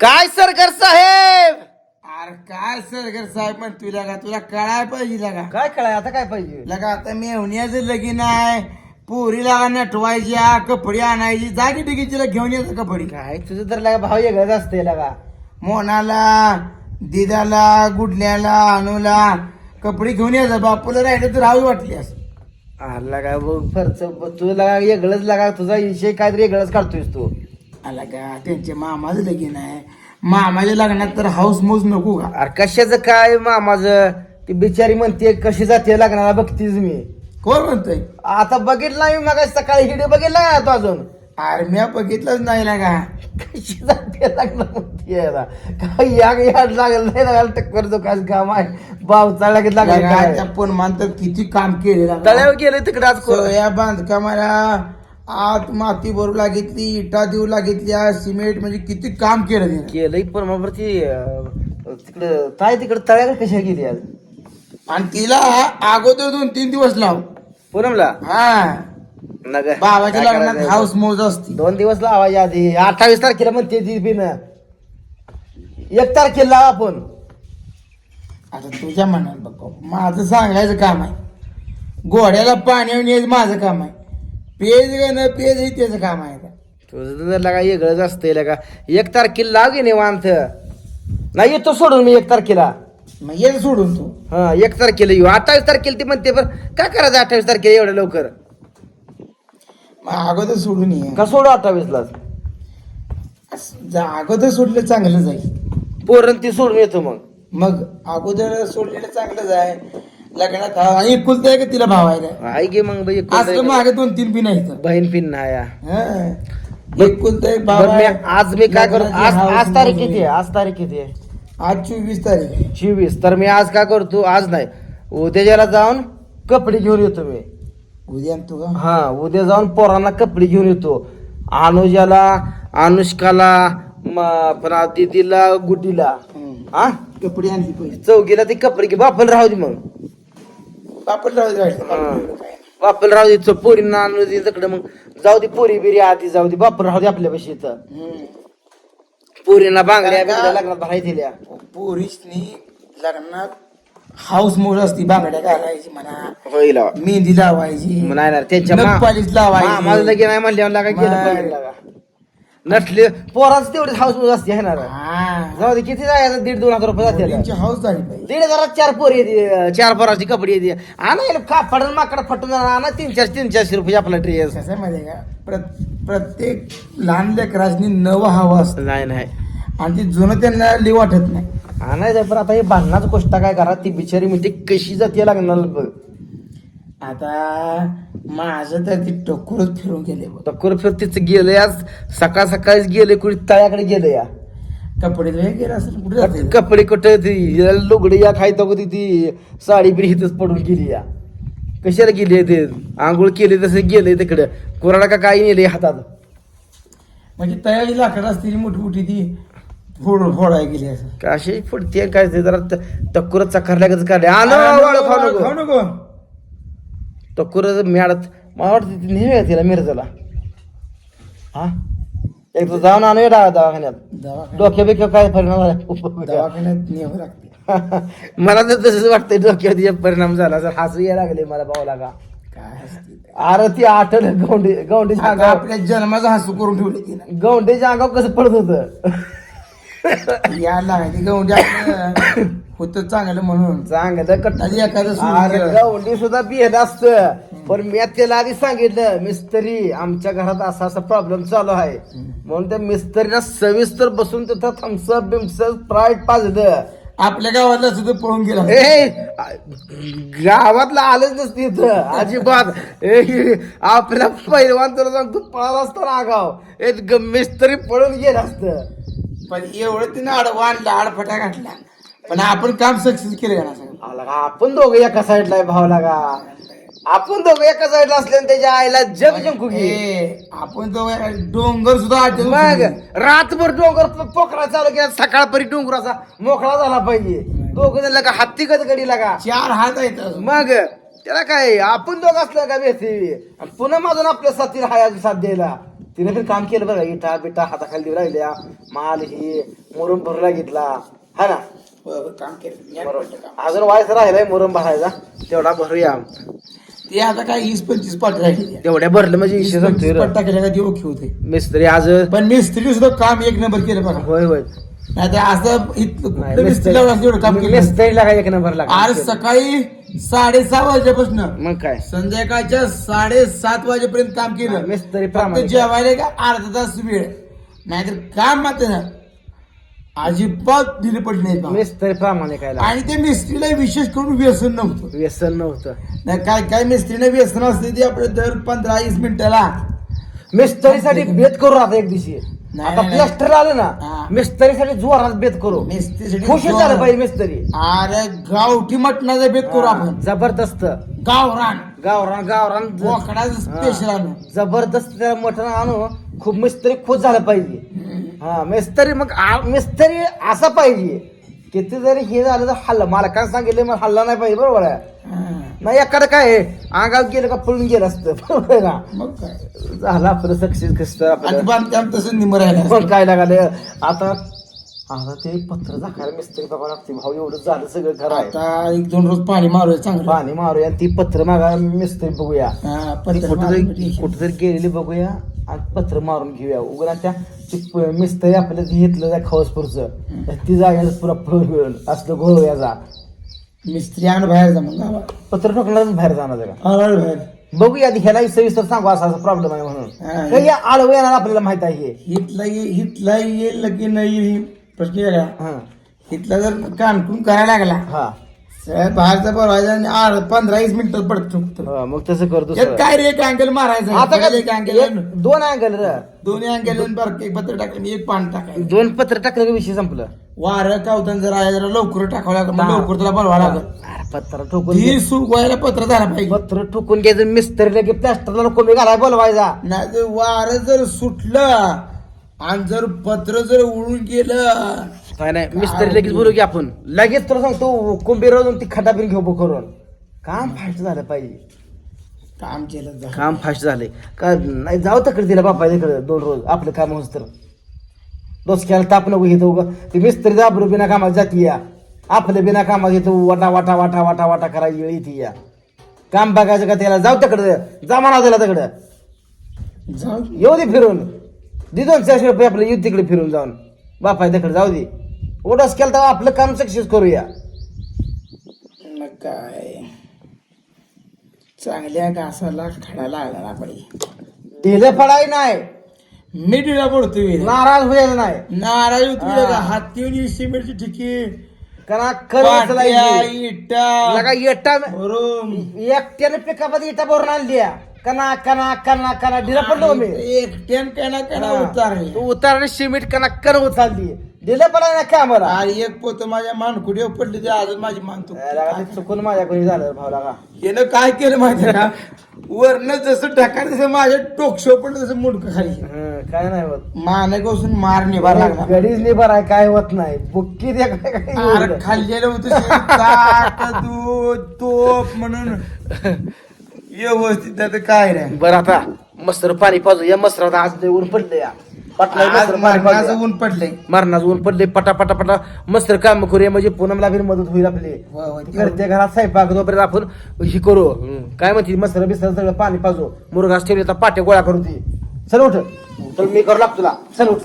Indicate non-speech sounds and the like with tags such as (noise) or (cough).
काय सरकार साहेब? अरे काय सरकार साहेब पण तुला का? तुला कळाय पाहिजे लगा काय कळाय? आता काय पाहिजे? लगा आता मेवण्याचं लगीन आहे. पोरीला नटवायच्या कपडे आणायची. जागी डिगीचीला घेऊन यायचं कपडे. काय? तुझं तर लागा भाव वेगळाच असते लागा. मोनाला दिदाला गुडण्याला अनुला कपडे घेऊन यायचं बापूला राहिलं तर राहू वाटली असं आला काय बघ खर्च तुझं लागा वेगळंच लागा. तुझा विषय काहीतरी वेगळंच काढतोयस तू. आला का? त्यांच्या मामाचं लगीन आहे मामाच्या लग्नात तर हाऊस मौज नको का? अरे कशाचं काय मामाचं? ती बिचारी म्हणते कशी जाते लग्नाला बघतीस मी. कोण म्हणतोय? आता बघितला मी मग सकाळी हिडे बघितला का तू अजून. अरे मी बघितलंच नाही लागा कशी जाते लग्न म्हणते याला. काय याग याड लागल नाही लागल टक्कर तो काय काम आहे. बाव चालला की लागला काय? पण मानतात किती काम केले. तळ्यावर गेले तिकडे आज कोण? सोया बांधकामाला. आत माती भरू लागितली इटा देऊ लागितल्या सिमेंट म्हणजे किती काम केलं त्यानं. केलंय पण मग ती तिकडं काय तिकडे तळ्याकडे कशा गेली आज? आणि तिला अगोदर दोन तीन दिवस लाव. पूनमला? हा. बाबाच्या काय लग्नात करायचं? हाऊस मौज असती. दोन दिवस लावायच्या आधी. अठ्ठावीस तारखेला म्हणते ती बिन. एक तारखेला लावा आपण. आता तुझ्या मनात बघ माझं सांगायचं काम आहे. घोड्याला पाण्यावर न्यायचं माझं काम आहे. पेज ग न पेज हे त्याचं काम आहे आता. तुझं तर लागा वेगळंच असतंय लगा. एक तारखेला लाव की निवांत? नाही येतो सोडून मी एक तारखेला. मग ये सोडून तू. हा एक तारखेला येऊ. अठ्ठावीस तारखेला ती म्हणते पण काय करायचं अठ्ठावीस तारखेला एवढं लवकर? मग अगोदर सोडून ये. का सोडू अठ्ठावीस ला जा अगोदर सोडलं चांगलं जाईल. पोरण ती सोडून येतो मग. मग अगोदर सोडलेलं चांगलंच आहे लग्नात हा- एकुलता आहे का तिला भाव आहे का? आहे की मग बाई, एकुलता मागे दोन तीन पिन आहेत बहीण पिन ना या हा. एकुलता एक भाव बरं, मी आहे. आज मी काय करतो लग्नाची आज आज तारीख किती आहे? आज तारीख किती आहे? आज चोवीस तारीख आहे. चोवीस. तर मी आज काय करतो? आज नाही. उद्याच्याला जाऊन कपडे घेऊन येतो मी. उद्या आणतो का? हा उद्या जाऊन पोरांना कपडे घेऊन येतो. अनुजाला अनुष्काला म- पुन्हा दीदीला हम्म. हा? कपडे आणली पाहिजे. चौकीला ते कपडे घे बापल राहू दे मग. पापड काय. बापल राहू दे चल, पोरींना आणू दे तिकडे मग जाऊ दे पोरी बिरी आधी जाऊ दे बापल राहू दे आपल्यापाशी इथं हम्म. पोरींना बांगड्या बिंगड्या लग्नात भराय दिल्या पोरीसनी लग्नात हाऊस मोज असती बांगड्या घालायची म्हणा होईल मेहंदी लावायची ना त्यांच्या लावायची. मामाला लगे नाही म्हणल्यावर लागा गेलं. पाहिजे लागा. नटले पोराच तेवढे हाऊस असते आहे ना रे. हा. जाऊ दे किती जायचं दीड दोन हजार रुपये जाते हाऊस झाली दीड हजारात चार पोरी येते चार पोराची कपडे येते. आणा कापड माकड फटून आणा तीन चार तीन चारशे रुपये आपला ड्रेस कसं आहे माहिती आहे का? प्रत- प्रत्येक लहान लेकरांनी नवं हवं असतं. नाही नाही. आणि ती जुनं त्यांना लिव वाटत नाही. आणायचं पण आता हे भांडणाचं गोष्ट काय करा ती बिचारी म्हणते कशी जाते लागणार बघ. आता माझं तर ती टोकरच फिरून गेले बघ. टक्कर फिर तिचं गेलंय आज सकाळ सकाळीच गेले कुठे तळ्याकडे गेलं या. कपडे गेला असेल कुठे जाते कपडे कुठे ती लुगडी या खायचं होती ती साडी बिडी इथंच पडून गेली या. कशाला गेली ते? आंघोळ केली तसं गेले तिकडे. कोराडा का काही नेले हातात? म्हणजे तयारी लाकडं असतील मोठी मोठी ती फोड फोडायला गेली असं. काशी फुटते काय ते? जरा टक्कर चखरल्यागच काढले. आण वाळू खाऊ खाऊ नको. नको टक्कर मॅडत मला वाटतं ती नेहमी तिला मिरजला. हा? एक तर जाऊन आणूया दवा दवाखान्यात. डोक्या बिक्या काय परिणाम झाला? दवाखान्यात (laughs) लागते मला तर तसंच वाटतंय डोक्यात परिणाम झाला. जर हसू यायला लागले मला भाऊला का? ते. अरे ती आठवलं गौंडी गौंडीच्या अंगावर आपल्या जन्माचा हसू करून ठेवले तिनं. गौंडीच्या अंगावर कसं पडत होतं? या गवंडी आपलं होतं चांगलं म्हणून. चांगलं कट आधी एखादं सुद्धा बिहत असत पण मी त्याला आधी सांगितलं मिस्त्री आमच्या घरात असा असा प्रॉब्लेम चालू आहे. म्हणून त्या मिस्त्रीला सविस्तर बसून तिथं थम्सअप बिमसअप स्प्राईट पाजलं. आपल्या गावातला सुद्धा पळून गेला. ए गावातला आलंच नसते इथं. अजिबात. ए आपल्या पैलवान तुला सांगतो पळाला असता ना गाव एक ग- मिस्त्री पळून गेलं असतं. पण एवढं तिनं आडवा आणला आडफटा घातला. पण आपण काम सक्सेस केलं ना सगळं. आला का? आपण दोघं एका साईडला आहे भावला का आपण दोघं एका साईडला असल्याने त्याच्या आईला जग जिंकू घे. ए, आपण तो डोंगर सुद्धा आठवून मग. रातभर डोंगर प- पोखरा चालू केला सकाळपरी डोंगराचा मोकळा झाला पाहिजे. दोघं जण लगा हत्ती गडी लागा. चार हात आहेत अजून. मग त्याला काय आपण दोघं असलं का बेसी पुन्हा माझून आपल्या साथीला हाय साथ द्यायला. तिने पण काम केलं बघा इटा बिटा हाताखाली देऊ राहिल्या. माल ही मुरुम भरू घेतला. हा ना? काम केलं. अजून व्हायचं राहिलाय मुरुम भरायचा तेवढा भरूया. ते आता काय वीस पंचवीस पाठ राहिली. तेवढ्या भरलं म्हणजे वीस पंचवीस पाठ टाकल्या का ओके होते मिस्त्री आज पण मिस्त्री सुद्धा काम एक नंबर केलं बघा. होय होय. नाही असं इथलं नाही, कुठलं मिस्त्री लावून एवढं काम केलं मिस्त्रीला काय एक नंबर आज लागला सकाळी साडेसहा वाजेपासून मग काय? संध्याकाळच्या साडेसात वाजेपर्यंत काम केलं. मिस्त्री जेवायला का अर्धा तास वेळ. नाहीतर काम मात्र ना अजिबात दिले पडले नाही काम. मिस्त्री प्रामाणिक आहे आणि ते मिस्त्रीला विशेष करून व्यसन नव्हतं. व्यसन नव्हतं. नाही काय काय मिस्त्रीने व्यसन असते ते आपलं दर पंधरा वीस मिनिटाला. मिस्त्रीसाठी बेत करू आता एक दिवशी. नाही, आता नाही. प्लास्टर आलं हा. ना मिस्त्रीसाठी जोरात बेत करू. मिस्त्रीसाठी खुश झालं पाहिजे मिस्त्री. अरे गावठी मटणाचा बेत करू आपण. जबरदस्त. गावरान. गावरान गावरान. बोकडाचं स्पेशल आणू. जबरदस्त त्याला मटण आणू. खूप मिस्त्री खुश झालं पाहिजे. हा मिस्त्री मग आ- मिस्त्री असा पाहिजे. किती जरी हे झालं तर हल्ला. मला काय सांगितलं मला हल्ला नाही पाहिजे बरोबर आहे. हा. नाही एखादं काय आहे, अंगावर गेलं का पळून गेलं असतं. (laughs) बरोबर आहे ना? मग काय? झालं आपलं सक्सेस कसं आणि आपलं बांधकाम तसं निम राहिलं पण काय लागलं आता आता ते पत्र झाकायला मिस्त्री बाबा लागते. भाऊ एवढं झालं सगळं खरं आहे. आता एक दोन रोज पाणी मारूया चांगलं. पाणी मारूया आणि ती पत्र मागा मिस्त्री बघूया. हा, ती पत्तर कुठेतरी मारून कुठेतरी गेलेली बघूया आणि पत्र मारून घेऊया. उघडा त्या ती मिस्त्री आपल्याला जे घेतलं त्या खवसपूरचं ती जागा पुरा पळून मिळून असलं घोळ याचा मिस्त्री आणून बाहेर जा मग गावात. पत्र ठोकणार बाहेर जाणार का आणून बाहेर. बघूया आधी ह्याला सविस्तर सांगू असा असा प्रॉब्लेम आहे हा. म्हणून काही आळवं येणार आपल्याला माहीत आहे. हितला ये- हितला येईल की नाही येईल प्रश्न वेगळा हा. हितला जर कानकून करायला लागला हा. बाहेरचा बोलवायचा आणि आर- पंधरा वीस मिनिटात पडत चुकतो हा, मग तसं करतो यात काय रे एक अँगल मारायचा आता काय एक अँगल एक- दोन अँगल र. दोन्ही अँगल बरं एक पत्र टाकलं आणि एक पान टाकायचं. दोन पत्र टाकलं की विषय संपलं? वारं कावताना जर आहे जरा लवकर टाकावं लागलं मग हा. लवकर तुला बोलवा लागल अरे, पत्र ठोकून ती सुकवायला पत्र झाला पाहिजे. पत्र ठोकून घ्यायचं मिस्त्रीला की प्लास्टरला कोणी घालाय बोलवायचा. नाही तर वारं जर सुटलं आणि जर पत्र जर उडून गेलं काय नाही मिस्त्री लगेच बोलू की आपण. लगेच तुला सांगतो कुंभीर ती खटापिन घेऊ करून काम फास्ट झालं पाहिजे. काम केलं जा काम फास्ट झाले. का नाही जाऊ तकडे तिला बापा तिकडे दोन रोज. आपलं काम होत तर. डोसक्याला ताप नको घेतो उगा. ती मिस्त्री दाबरू बिना कामात जाती या. आपलं बिना कामात येतो वाटा वाटा वाटा वाटा वाटा करायची वेळ येते या. काम बघायचं का त्याला? जाऊ तिकडे. जा म्हणा त्याला तिकडं. जाऊ. येऊ दे फिरून. दे दोन चारशे रुपये आपलं येऊ तिकडे फिरून जाऊन. बापा तिकडे जाऊ दे. ओढस केलं तर आपलं काम सक्सेस करूया. मग काय? चांगल्या घासाला खडा लागला पाहिजे ढिले पडाय नाही. मी टिळा पडतोय. नाराज व्हायचं नाही. नाराज होतोय. का हाती सिमेंटची ठिकी. कर इटा. लगा येटा भरून. एकट्याने पिकापात इटा भरून आणली कना कना कना कना ढिला पडलो मी. एकट्यान कणा कणा उतारले तू उतारणे सिमेंट कना कन उचलली ढिले पडाय ना का मला आणि एक पोत माझ्या मानकुडीवर पडली ते अजून माझी मानतो. ते चुकून माझ्याकडे झालं भाऊ लागा यानं काय केलं माहिती का? वरनं जसं ढकाल तसं माझ्या टोकशो पडलं तसं मुडकं खाली. हं, काय नाही होत. माने घासून मार निभार लागला. गडीच निभार आहे काय होत नाही. बुक्की दे काय काय अरे एवढं. खाल्लेलं होतं ताक, दूध तोप म्हणून. व्यवस्थित आता काय रे बरं आता मस्तर पाणी पाजू या मस्तर आज लय ऊन पडले या. पटला आज मस्तर पाणी मरणाचं पाजू ऊन पडलंय. मरणाचं ऊन पडले पटा पटा. पटा मस्तर काम करूया म्हणजे पूनमला बी मदत होईल आपली. होय, होय. घरच्या घरात स्वयंपाक तोपर्यंत आपण ही करू काय म्हणते मस्तर बिस्तर सगळं पाणी पाजू मुरघास ठेवले तर पाट्या गोळा करू ती. चल उठ. चल मी करू लागतो तुला. चल उठ.